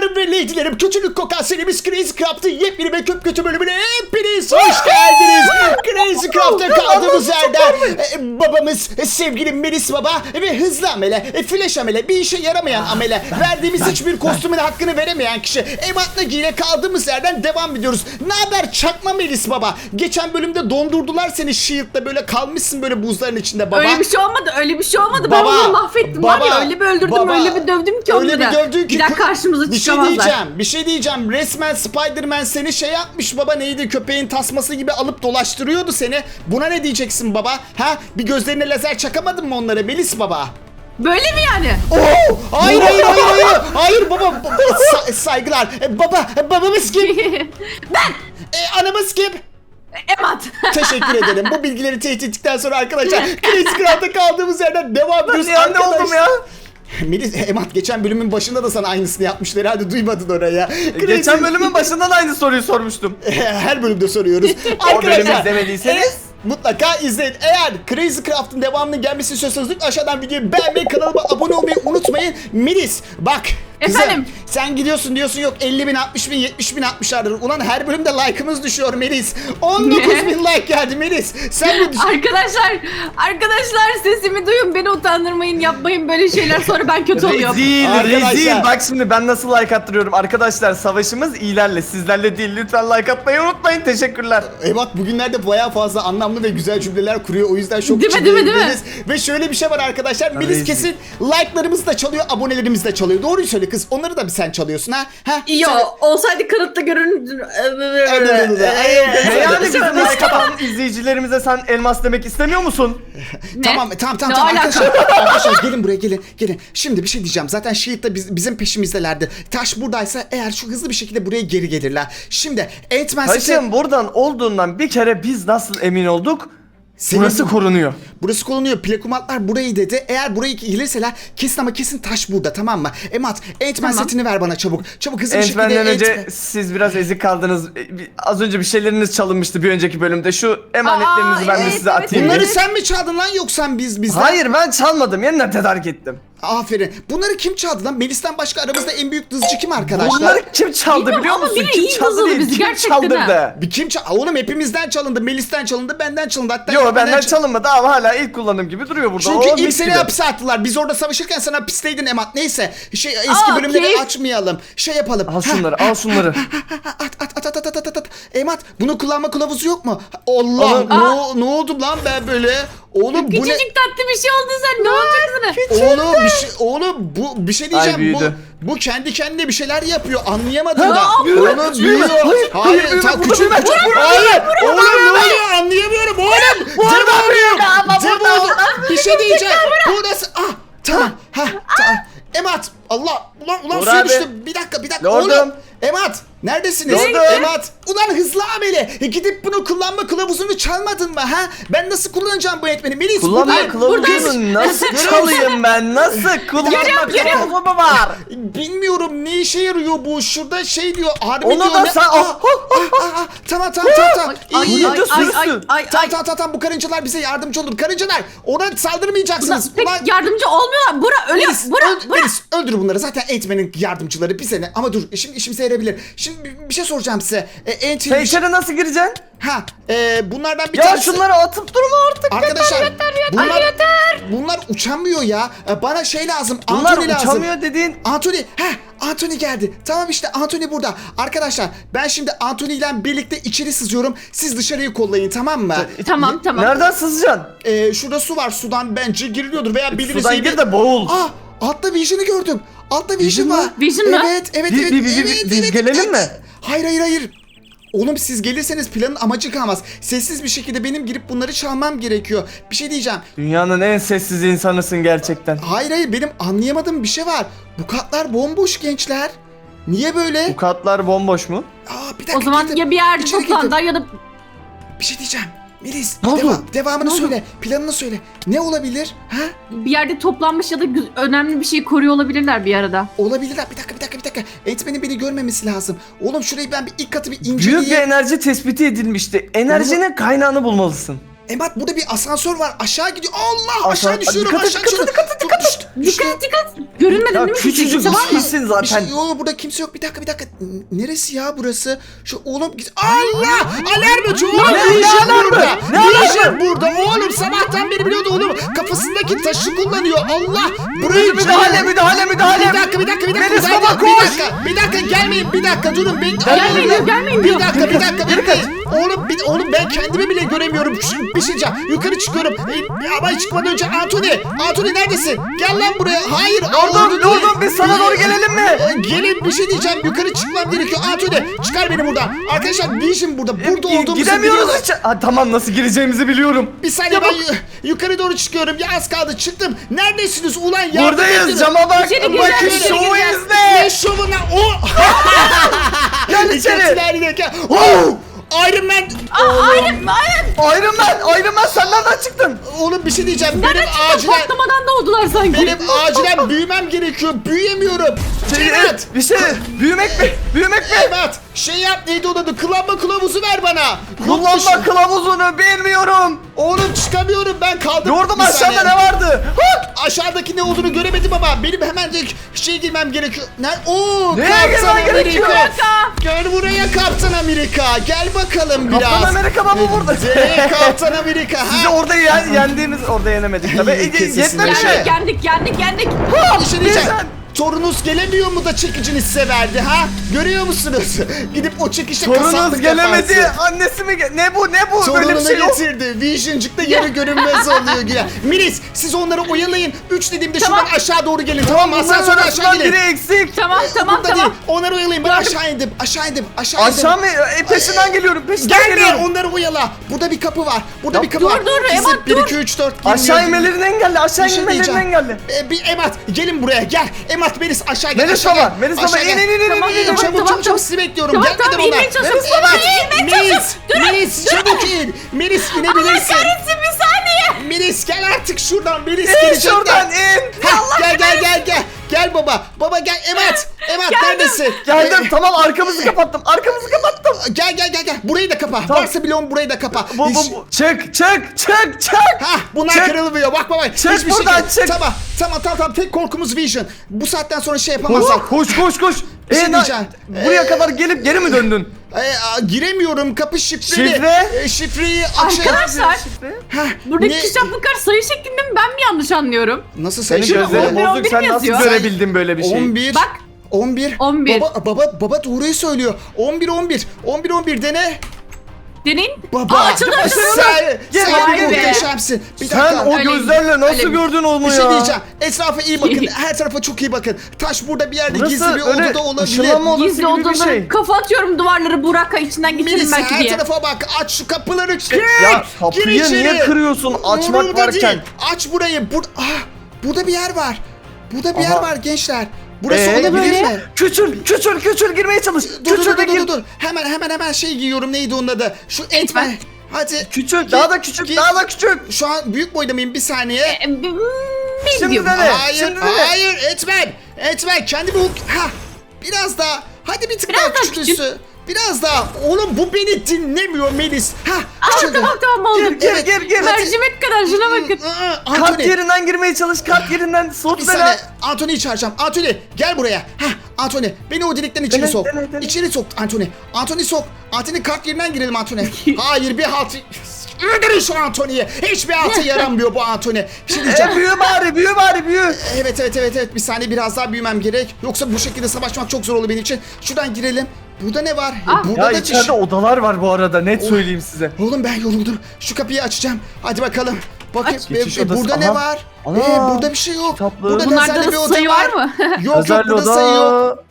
to be. Ve leydilerim kötülük kokan serimiz Crazy Craft'ın yepyeni ve köp kötü bölümüne hepiniz hoş geldiniz. Crazy Craft'ta kaldığımız yerden e, babamız e, sevgili Melis Baba ve hızlı amele, e, flash amele, bir işe yaramayan amele, verdiğimiz hiçbir kostümün hakkını veremeyen kişi Emat Nagi ile kaldığımız yerden devam ediyoruz. Ne haber çakma Melis Baba? Geçen bölümde dondurdular seni Shield'da böyle kalmışsın böyle buzların içinde baba. Öyle bir şey olmadı, öyle bir şey olmadı. ben Baba, onu mahvettim var baba, ya, öyle bir öldürdüm, baba, öyle bir dövdüm ki Öyle onları. bir dövdün ki Bir daha karşımıza bir şey çıkamazlar. Diyeceğim bir şey diyeceğim resmen Spider-Man seni şey yapmış baba neydi köpeğin tasması gibi alıp dolaştırıyordu seni buna ne diyeceksin baba ha bir gözlerine lazer çakamadın mı onlara Melis baba Böyle mi yani? Oo! Hayır hayır hayır hayır hayır baba ba- sa- saygılar E, baba babamız kim ben, e, anamız kim Emat. Teşekkür ederim. Bu bilgileri teyit ettikten sonra arkadaşlar Crazy Craft'ta kaldığımız yerden devam ediyoruz. anne Arkadaşlar- oldum ya? Melis, Emat geçen bölümün başında da sana aynısını yapmışlar. Herhalde duymadın oraya. E, Geçen bölümün başından aynı soruyu sormuştum. Her bölümde soruyoruz. O bölümü izlemediyseniz e, mutlaka izleyin. Eğer Crazy Craft'ın devamının gelmesini istiyorsanız lütfen aşağıdan videoyu beğenmeyi, kanalıma abone olmayı unutmayın. Melis bak kızım Efendim? sen gidiyorsun diyorsun yok 50 bin 60 bin 70 bin 60'lardır. Ulan her bölümde like'ımız düşüyor Melis. 19 Ne? bin like geldi Melis. Sen mi düş- arkadaşlar, arkadaşlar sesimi duyun, beni utandırmayın, yapmayın böyle şeyler sonra ben kötü oluyorum. rezil Arkadaşlar. rezil. Bak şimdi ben nasıl like attırıyorum. Arkadaşlar savaşımız iyilerle sizlerle değil. Lütfen like atmayı unutmayın. Teşekkürler. Ebat bugünlerde bayağı fazla anlamlı ve güzel cümleler kuruyor. O yüzden çok Değil mi, değil mi, değil mi? içindeyim. Ve şöyle bir şey var arkadaşlar. Melis rezil. kesin like'larımızı da çalıyor, abonelerimizi de çalıyor. Doğruyu söyle kız. Onları da bir sen çalıyorsun ha? Ha? Yo, Söyle. olsaydı kanıtta görünürdü. Ne yani bizim like atan izleyicilerimize sen elmas demek istemiyor musun? Ne? Tamam tamam tamam tamam alaka? arkadaşlar, arkadaşlar gelin buraya gelin gelin. Şimdi bir şey diyeceğim. Zaten Shield'da biz, bizim peşimizdelerdi. Taş buradaysa eğer şu hızlı bir şekilde buraya geri gelirler. Şimdi sesi... Taşın buradan olduğundan bir kere biz nasıl emin olduk? Senin- Burası korunuyor. Burası korunuyor. Plekumatlar burayı dedi. Eğer burayı gelirseler kesin ama kesin taş burada tamam mı? Emat, Ant-Man Tamam. setini ver bana çabuk. Çabuk hızlı bir şekilde. Ant-Man'den önce siz biraz ezik kaldınız. E, bir- Az önce bir şeyleriniz çalınmıştı bir önceki bölümde. Şu emanetlerinizi Aa, ben de evet, size evet, atayım. Bunları bir. sen mi çaldın lan yoksa biz bizden? Hayır ben çalmadım. Yeniden tedarik ettim. Aferin. Bunları kim çaldı lan? Melis'ten başka aramızda en büyük dızcı kim arkadaşlar? Bunları kim çaldı Bilmiyorum biliyor ama musun? biri Kim iyi çaldı değil. bizi, Kim gerçekten çaldırdı? Bir kim çaldı? Oğlum hepimizden çalındı. Melis'ten çalındı, benden çalındı. Hatta Yo benden benden çal- çalınmadı ama hala ilk kullanım gibi duruyor burada. Çünkü ilk mis seni gibi. hapse attılar. Biz orada savaşırken sen hapisteydin Emat. Neyse. Şey eski Aa, bölümleri keyif. açmayalım. Şey yapalım. Al şunları al şunları. At at at at at at at at. Emat bunun kullanma kılavuzu yok mu? Allah Oğlum, ne, o- ne oldu lan ben böyle? Oğlum bu ne? Küçücük tatlı bir şey oldu sen, ne olacaksın? Oğlum bir şey, oğlum bu bir şey diyeceğim. Ay, büyüdü. bu bu kendi kendine bir şeyler yapıyor. Anlayamadım da. Oğlum büyüme, büyüyor. hayır, Hayır, hayır, ta büyüme, küçük küçük. Hayır. Oğlum ne oluyor? Anlayamıyorum oğlum. Dev oluyor. Dev oldu. Bir şey diyeceğim. Burası ah tamam. Ha tamam. Emat Allah ulan ulan Uğur suya abi. düştüm. Bir dakika bir dakika. Lordum. Oğlum Emat neredesiniz? Emat ulan hızlı amele. E, Gidip bunu kullanma kılavuzunu çalmadın mı ha? Ben nasıl kullanacağım bu etmeni? Melis Kullanma burada- kılavuzunu nasıl çalayım ben? Nasıl kullanma kılavuzu mu var? Bilmiyorum ne işe yarıyor bu. Şurada şey diyor. Harbi Onu diyor. da ne- sen- Aa, aa, aa, aa. Tamam tamam tamam tamam. Ay İyi. ay ay ay ay ay. Tamam tamam tamam tamam. bu karıncalar bize yardımcı olur. Karıncalar ona Bunlar saldırmayacaksınız. pek Ulan yardımcı olmuyorlar. Bura ölüyor. Melis, Bura, öl- bura. Melis, öldür bunları. Zaten Eğitmenin yardımcıları bize ne? Ama dur şimdi işimize yarayabilir. Şimdi bir, bir şey soracağım size. E, Sen içeri nasıl gireceksin? Ha, e, bunlardan bir Ya tanesi... şunları atıp durma artık. Arkadaşlar bunlar, bunlar uçamıyor ya. E, Bana şey lazım. Bunlar Anthony lazım. uçamıyor dediğin Anthony, heh Anthony geldi. Tamam işte Anthony burada. Arkadaşlar ben şimdi Anthony ile birlikte içeri sızıyorum. Siz dışarıyı kollayın tamam mı? Tamam tamam. Nereden sızacaksın? Ee, şurada su var. Sudan bence giriliyordur veya bildiğiniz Sudan gibi- gir de boğul. Aa, altta Vision'ı gördüm. Altta Vision, Vision var. mı? Vision mu? evet, evet, Biz- evet, biz- biz- evet, biz evet, gelelim evet. mi? Hayır, hayır, hayır. Oğlum siz gelirseniz planın amacı kalmaz. Sessiz bir şekilde benim girip bunları çalmam gerekiyor. Bir şey diyeceğim. Dünyanın en sessiz insanısın gerçekten. Hayır hayır benim anlayamadığım bir şey var. Bu katlar bomboş gençler. Niye böyle? Bu katlar bomboş mu? Aa bir dakika. O zaman girdim. ya bir yerde İçeri toplandılar ya da Bir şey diyeceğim. Melis Ne oldu? deva- devamını Ne oldu? söyle. Planını söyle. Ne olabilir? Ha? bir yerde toplanmış ya da gü- önemli bir şey koruyor olabilirler bir arada. Olabilirler. Bir dakika bir dakika bir dakika. Entmen'in beni görmemesi lazım. Oğlum şurayı ben bir ilk katı bir inceleyeyim. Büyük bir enerji tespiti edilmişti. Enerjinin kaynağını bulmalısın. Emat burada bir asansör var. Aşağı gidiyor. Allah aşağı Aşağı- düşüyorum. Dikkat et, aşağı dikkat et, düşüyorum. Çok düştü, düştü. Dikkat dikkat. Görünmedin Ya değil mi? küçücük Kimse var mı? Bir zaten. şey, yo, burada kimse yok. Bir dakika bir dakika. N- Neresi ya burası? Şu oğlum git. Allah! Alarmı oğlum. Ne- Vision alarmı? burada. Ne alarmı? Burada. Oğlum sabahtan beri biliyordu oğlum. Kafasındaki taşı kullanıyor. Allah! Burayı Müdahale, müdahale, müdahale. Bir dakika bir dakika bir dakika. Melis bir dakika, baba, bir koş. dakika. Bir dakika gelmeyin. Bir dakika durun. Ben Gelmeyin diyor, gelmeyin Bir dakika bir dakika kaç. bekleyin. Oğlum bir, oğlum ben kendimi bile göremiyorum. Şu, bir şey diyeceğim. Yukarı çıkıyorum. Ee, ama çıkmadan önce Anthony. Anthony neredesin? Gel lan buraya. Hayır. Anthony, durdum. Biz sana doğru gelelim mi? Gelin bir şey diyeceğim. Yukarı çıkmam gerekiyor. Anthony çıkar beni buradan. Arkadaşlar Vision burada. Burada Gi- olduğumuzu Gidemiyoruz hiç. Ha, tamam nasıl gireceğimizi biliyorum. Bir saniye ben yu- yukarı doğru çıkıyorum. Ya az kaldı çıktım. Neredesiniz ulan ya? Buradayız cama bak. İçeri Bakın gireceğiz, içeri şovu izle. Ne şovuna? O! Gel içeri. Gel. Oh! Iron Man. Aa, Ayrım ayrım. Iron Man, Iron Man sen nereden çıktın? Oğlum bir şey diyeceğim. Nereden benim çıktın? acilen Patlamadan da oldular sanki. benim acilen büyümem gerekiyor. Büyüyemiyorum. Şey, Evet. bir şey, büyümek mi? Büyümek mi? Evet. Şey yap neydi onun adı? Kılanma kılavuzu ver bana. Kullanma kılavuzunu bilmiyorum. Oğlum çıkamıyorum ben kaldım. Yordum aşağıda ne vardı? Ha! Aşağıdaki ne olduğunu göremedim ama benim hemencik şey girmem gerekiyor. Ne? Oo, Nereye Kaptan girmen gerekiyor? Amerika. Gel buraya Kaptan Amerika. Gel bakalım biraz. Kaptan Amerika'dan mı vurdu? Ee, Kaptan Amerika. Sizi Ha? orada yen, yendiğimiz orada yenemedik tabii. E, Kes sesini. yetmedi Şey. mi? Yendik yendik yendik. Bir şey diyeceğim. Torunuz gelemiyor mu da çekicini size verdi ha? Görüyor musunuz? Gidip o çekişte Torunuz kasaplık gelemedi. yaparsın. Annesi mi? ge- Ne bu? Ne bu? Böyle bir Torununu şey yok. getirdi. Visioncıkta yarı görünmez oluyor güya. Minis siz onları oyalayın. Üç dediğimde Tamam. şuradan aşağı doğru gelin tamam mı? Asansörden Bunların aşağı arasından gelin. biri eksik. Tamam tamam Burada tamam. değil. Onları oyalayın. Ben aşağı indim. Aşağı indim. Aşağı indim. Aşağı mı? E, peşinden geliyorum. Peşinden Gelme geliyorum. onları oyala. Burada bir kapı var. Burada Ya bir kapı dur, var. dur, Kesin Emat, 1, dur. 2, 3, 4 Aşağı inmelerini engelle. Aşağı şey inmelerini engelle. Ee, bir Emat gelin buraya gel. Emat Melis aşağı gel. Melis baba. Melis baba, in, in, in, in, Tamam, in, in, in. tamam, Çabuk çabuk çabuk sizi bekliyorum. Tamam, Gelmeden tamam, onlar. Melis, İnmeye çalışıyorum. Melis, Melis çabuk in. Melis Allah inebilirsin. kahretsin bir saniye. Melis gel artık şuradan. Melis İn gelecek. şuradan Gel. in. Gel gel gel gel. Gel baba. Baba gel Emat. Emat Geldim. neredesin? Geldim Ee, tamam arkamızı kapattım. Arkamızı kapattım. Gel gel gel gel. Burayı da kapa. Tamam. Varsa bile on burayı da kapa. Bu, bu, bu. Çık çık çık çık. Ha bunlar Çık. kırılmıyor. Bak baba. Çık Hiçbir buradan, şekilde- çık. Tamam tamam tamam tamam. Tek korkumuz Vision. Bu saatten sonra şey yapamazlar. koş koş koş. Bir şey Ee, na- diyeceğim. Buraya Ee, kadar gelip geri mi döndün? Giremiyorum. Kapı şifreli. Şifre? Ee, şifreyi açın. Arkadaşlar buradaki ne- kitaplıklar sayı şeklinde mi ben mi yanlış anlıyorum? Nasıl sayı Senin şifre? gözlerin on bozuk. Sen nasıl yazıyor. görebildin böyle bir şey? 11. Bak. 11. 11. Baba baba baba doğruyu söylüyor. 11 11. 11 11 dene. Deneyin. Baba. Aa, açıldı açıldı. Sen, sen gel. muhteşemsin. Bir Sen dakika. o Öyle- gözlerle nasıl öyle- gördün onu Bir ya? şey diyeceğim. Etrafa iyi bakın. Her tarafa çok iyi bakın. Taş burada bir yerde Burası gizli bir öyle odada olabilir. ışınlanma odası Gizli gibi bir odaları şey. kafa atıyorum duvarları Burak'a içinden geçelim Melis belki her diye. tarafa bak. Aç şu kapıları. Gir. Ya Gir kapıyı içeri. niye kırıyorsun açmak Umurumda varken? değil. Aç burayı. Bur ah, burada bir yer var. Burada bir yer Aha. var gençler. Burası Ee, olabilir böyle? mi? Küçül küçül küçül girmeye çalış. Dur dur Küçül dur de dur, gir. dur dur. Hemen hemen hemen şey giyiyorum. Neydi onun adı? Şu etme. Hadi. Küçül daha da küçük Gir. daha da küçük. Şu an büyük boyda mıyım? Bir saniye. E, Şimdi dene. hayır, şimdi dene. hayır, etmen. Etmen, kendi bu... Ha, biraz daha. Hadi bir tık Biraz daha daha küçülsün. Biraz daha. Oğlum bu beni dinlemiyor Melis. Ha, Aa, tamam tamam oldu. Gir gir gir gir. Mercimek kadar şuna bakın. Aa, Kart Anthony, yerinden girmeye çalış. Kart yerinden bir soğut saniye. beni. Anthony'yi çağıracağım. Anthony gel buraya. Ha, Anthony beni o delikten içeri Dene, sok. dene, dene. İçeri sok Anthony. Anthony sok. Anthony kart yerinden girelim Anthony. Hayır bir halt. Öldürün şu Anthony'yi. Hiçbir altı yaramıyor bu Anthony. Bir şey diyeceğim. E, büyü bari büyü bari büyü. Evet evet evet evet bir saniye biraz daha büyümem gerek. Yoksa bu şekilde savaşmak çok zor olur benim için. Şuradan girelim. Burada ne var? Ah. Burada Ya da içeride çiş- odalar var bu arada net Oh. söyleyeyim size. Oğlum ben yoruldum. Şu kapıyı açacağım. Hadi bakalım. Aç. e, Geçiş e, odası. burada ne Aha. var? Ana. E, burada bir şey yok. Kitaplı. Burada Bunlarda lazerli bir da oda sayı var mı? Yok yok Özel burada oda. sayı yok.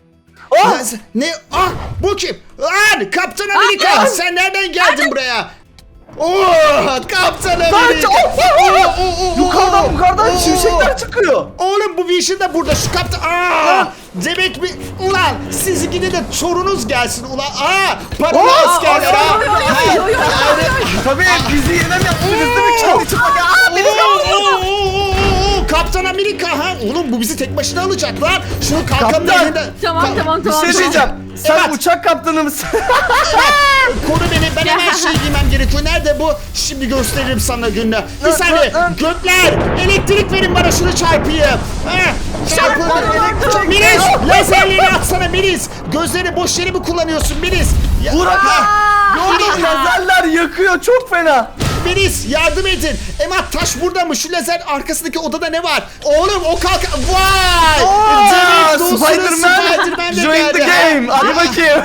Ah! Lazer- Ne? Ah bu kim? Lan Kaptan Amerika ah. sen nereden geldin buraya? Oo Kaptan! Amerika. Oh, oh, oh! Oo, oo, oo, Yukarıdan oo. yukarıdan Oo. şimşekler çıkıyor. Oğlum bu Vision da burada şu kaptan. Aa! Demek mi? Ulan siz gidin de sorunuz gelsin ulan. Aa! Paralı Aa, askerler oy, ha. oy, oy, oy, oy, oy, Ha, Tabii bizi yenem yaptınız değil mi? Kendi çıplak. Oo, oo, oo, oo, oo, Kaptan Amerika ha. Oğlum bu bizi tek başına alacak lan. Şunu kalkanın Kaptan. elinden. Tamam Ka- tamam Bir tamam. şey diyeceğim. Sen Evet. uçak kaptanı mısın? Koru beni gerekiyor. Nerede bu? Şimdi gösteririm sana gününü. Bir saniye. Gökler elektrik verin bana şunu çarpayım. Ha, çarpın. Melis lazerleri atsana Melis. Gözleri boş yere mi kullanıyorsun Melis? Ya- Burak Ha, Yolda lazerler yakıyor çok fena. Melis yardım edin. Emat taş burada mı? Şu lazer arkasındaki odada ne var? Oğlum o kalk... Vay! Aa, Demek dostunuz Spider-Man Spider-Man de join the geldi. game. Hadi bakayım.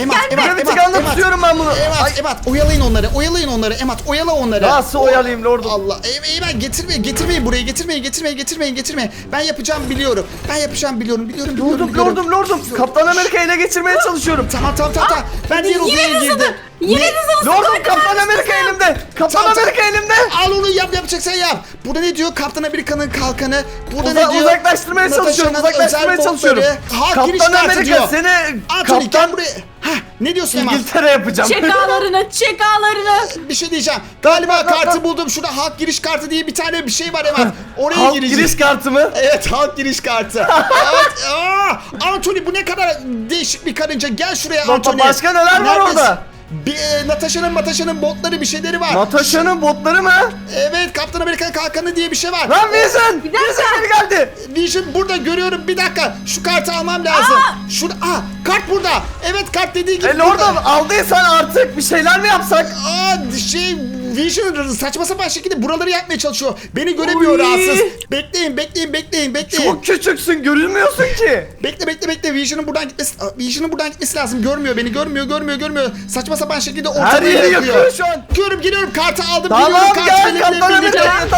Emat. Emat, Emat, Emat. tutuyorum ben bunu. Ay, Emat, Emat oyalayın onları, oyalayın onları. Emat oyala onları. Nasıl oyalayayım lordum? Allah, e- Eymen getirmeyin, getirmeyin buraya, getirmeyin, getirmeyin, getirmeyin, getirmeyin. Ben yapacağım biliyorum. Ben yapacağım biliyorum, biliyorum, biliyorum. Lordum biliyorum. lordum lordum. Kaptan Amerika ele geçirmeye çalışıyorum. Tamam, tamam, tamam, tamam. Ben diğer odaya Yine de girdim. sana. Yine Ne? de sana. Lordum Kaptan Amerika elimde. Kaptan Tamam, tamam. Amerika elimde. Al onu yap, yapacaksan yap. Burada ne diyor? Kaptan Amerika'nın kalkanı. Burada Uza- ne diyor? uzaklaştırmaya çalışıyorum, Natasha'nın uzaklaştırmaya özel çalışıyorum. botları. Hak giriş Kaptan kartı Amerika diyor. seni Anthony gel kaptan buraya. Hah, ne diyorsun Emat? İngiltere yapacağım. Çek ağlarını çek ağlarını. Bir şey diyeceğim. Galiba bak, kartı bak. buldum. Şurada halk giriş kartı diye bir tane bir şey var hemen. Oraya Halk gireceğiz. giriş kartı mı? Evet halk giriş kartı. evet. Aa, Anthony bu ne kadar değişik bir karınca. Gel şuraya Bak, Anthony. başka neler var Neredesin? orada? Bir, e, Natasha'nın Matasha'nın botları bir şeyleri var. Natasha'nın botları mı? evet Kaptan Amerika kalkanı diye bir şey var. Lan Vision! Bir dakika. Vision geri geldi. Vision burada görüyorum. Bir dakika. Şu kartı almam lazım. Aa! Şurada. Aa, kart burada. Evet kart dediği gibi E burada. aldıysan artık bir şeyler mi yapsak? Aa şey Vision saçma sapan şekilde buraları yapmaya çalışıyor. Beni göremiyor Oy. rahatsız. Bekleyin bekleyin bekleyin bekleyin. Çok küçüksün görünmüyorsun ki. Bekle bekle bekle Vision'ın buradan gitmesi Aa, Vision'ın buradan gitmesi lazım. Görmüyor beni görmüyor görmüyor görmüyor. Saçma sapan şekilde Her ortalığı yeri yakıyor. şu an. Geliyorum geliyorum kartı aldım Tamam geliyorum kartı gel benimle birlikte. artık.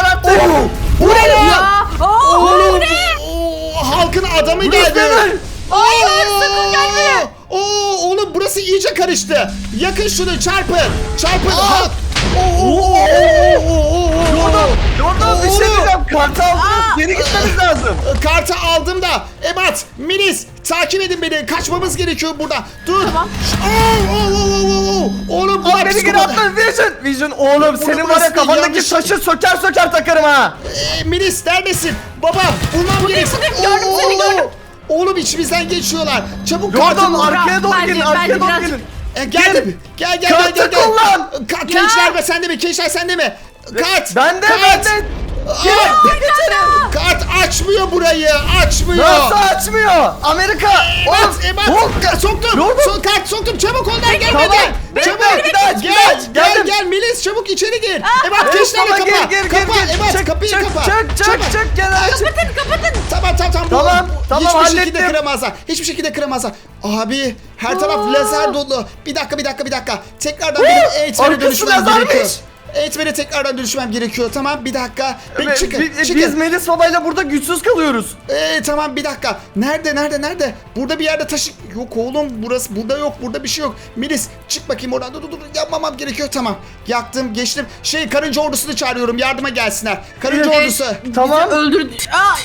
Bu ne? Ya. Oo, Oğlum halkın adamı geldi. Hayır sakın gelme. Oo, oğlum burası iyice karıştı. Yakın şunu çarpın. Çarpın. Halk. Oo, oo, oo, oo, oo, oo, oo. Lordum, lordum bir şey diyeceğim. Kartı aldınız. Geri gitmemiz lazım. Kartı aldım da Ebat, Minis takip edin beni. Kaçmamız gerekiyor burada. Dur. Tamam. Oo, oo, oo, oo, oo. Oğlum Aa, bunlar beni geri psikopat. atma Vision. Vision oğlum senin var burası ya kafandaki yanlış. taşı söker söker takarım ha. Ee, Minis neredesin? Baba bulmam gerek. buradayım, gördüm Oo, seni, oo. gördüm. Oğlum içimizden geçiyorlar. Çabuk Lordum kartı arkaya doğru bence- gelin bence arkaya doğru birazcık- gelin. E, geldim. Gel gel gel Kartı gel. gel. kullan. Ka ve sende mi? Gençler sende mi? Kart. Bende kart. bende. Aa, Kart açmıyor burayı. Açmıyor. Nasıl açmıyor? Amerika. Oğlum. Ebat, Hop. Ebat, soktum. Son kart soktum. Çabuk ondan gelmedi. Tamam. Çabuk. Aç, bir daha Gel, gel, gel Melis çabuk içeri gir. Ebat Evet, gençlerle baba, kapa. gir, gir, gir, Tamam, Hiçbir şekilde hallettim. kıramazlar. Hiçbir şekilde kıramazlar. Abi her taraf Aa. lazer dolu. Bir dakika bir dakika bir dakika. Tekrardan benim eğitmene dönüşmem gerekiyor. Eğitmene tekrardan dönüşmem gerekiyor. Tamam bir dakika. Bir Ve çıkın. bi- çıkın. Biz Melis babayla burada güçsüz kalıyoruz. Ee, tamam bir dakika. Nerede nerede nerede? Burada bir yerde taşı... Yok oğlum burası burada yok. Burada bir şey yok. Melis çık bakayım oradan. Dur dur dur. Yapmamam gerekiyor. Tamam. Yaktım geçtim. Şey karınca ordusunu çağırıyorum. Yardıma gelsinler. Karınca Evet. ordusu. Tamam. Öldürdü. Aa,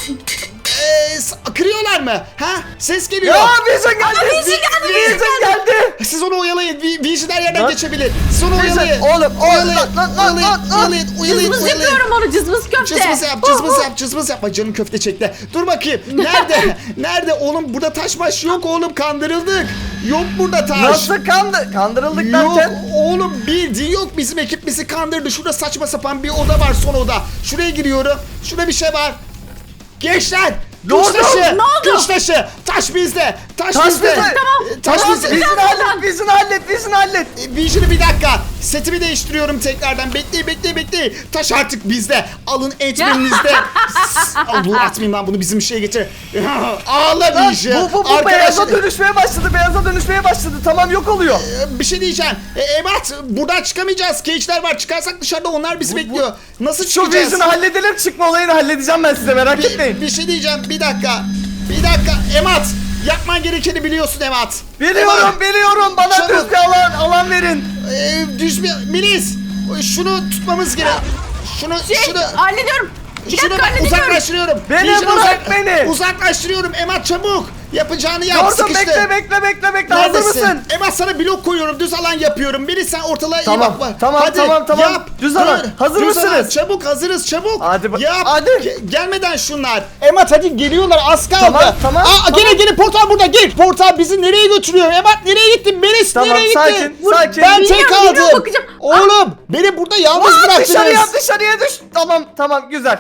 Ee, s- kırıyorlar mı? Ha? Ses geliyor. Ya Vision geldi. Vision geldi, Vision Vision geldi. Siz onu oyalayın. Vi- Vision her yerden Lan. geçebilir. Siz onu Vision, oyalayın. oğlum, oğlum, Oyalayın. lan, lan, lan, Oyalayın. lan, lan. Oyalayın. Oyalayın. cızmız Oyalayın. yapıyorum onu cızmız köfte. Cızmız yap, cızmız yap, cızmız yapma. Canım köfte çekti. Dur bakayım. Nerede? Nerede? Oğlum burada taş maş yok oğlum. Kandırıldık. Yok burada taş. Nasıl kandı? Kandırıldık Yok derken? oğlum bildiğin yok bizim ekip bizi kandırdı. Şurada saçma sapan bir oda var son oda. Şuraya giriyorum. Şurada bir şey var. Gençler! Güç oldu? taşı! Ne oldu? Güç taşı! Taş bizde! Taş, Taş bizde! bizde. Ee, Taş Tamam, bizde! Vision hallet, Vision hallet, Vision hallet. E, Vision'ı bir dakika. Setimi değiştiriyorum tekrardan. Bekleyin bekleyin bekleyin. Taş artık bizde. Alın etmeninizde. Allah atmayayım lan bunu bizim şeye getir. Ağla Vision. bu, bu, bu beyaza Arkadaşlar- dönüşmeye başladı, beyaza dönüşmeye başladı. Tamam yok oluyor. Ee, bir şey diyeceğim. E, Ebat buradan çıkamayacağız. Cage'ler var. Çıkarsak dışarıda onlar bizi bekliyor. Nasıl Şu çıkacağız? Vision'ı halledelim, çıkma olayını halledeceğim ben size merak bir, etmeyin. bir şey diyeceğim. Bir dakika. Bir dakika. Emat. Yapman gerekeni biliyorsun Emat. Biliyorum, Emat, biliyorum. Bana Çabuk. düz bir alan, alan verin. e, düz bir... Melis. Şunu tutmamız gerek. Şunu, Şey, şunu... hallediyorum. Bir Şunu dakika ben uzaklaştırıyorum. Beni Vision'ı bırak beni. Uzaklaştırıyorum Emat çabuk. Yapacağını yap Gördüm sıkıştı. bekle bekle bekle bekle hazır Neredesin? mısın? Emat sana blok koyuyorum düz alan yapıyorum. Beni sen ortalığa iyi Tamam, bakma. tamam, Hadi, tamam, tamam. Yap. Düz alan. Hazır düz alan. mısınız? Çabuk hazırız çabuk. Hadi bak- Yap. hadi. Ge- gelmeden şunlar. Emat hadi geliyorlar az kaldı. Tamam, tamam, Aa, tamam. Gene gene portal burada gel. Portal bizi nereye götürüyor? Emat nereye gittin? Melis Tamam, nereye gitti? sakin, sakin. Ben tek bilmiyorum, kaldım. bakacağım. Oğlum beni burada yalnız Aa, bıraktınız. dışarıya dışarıya düş. Tamam tamam güzel.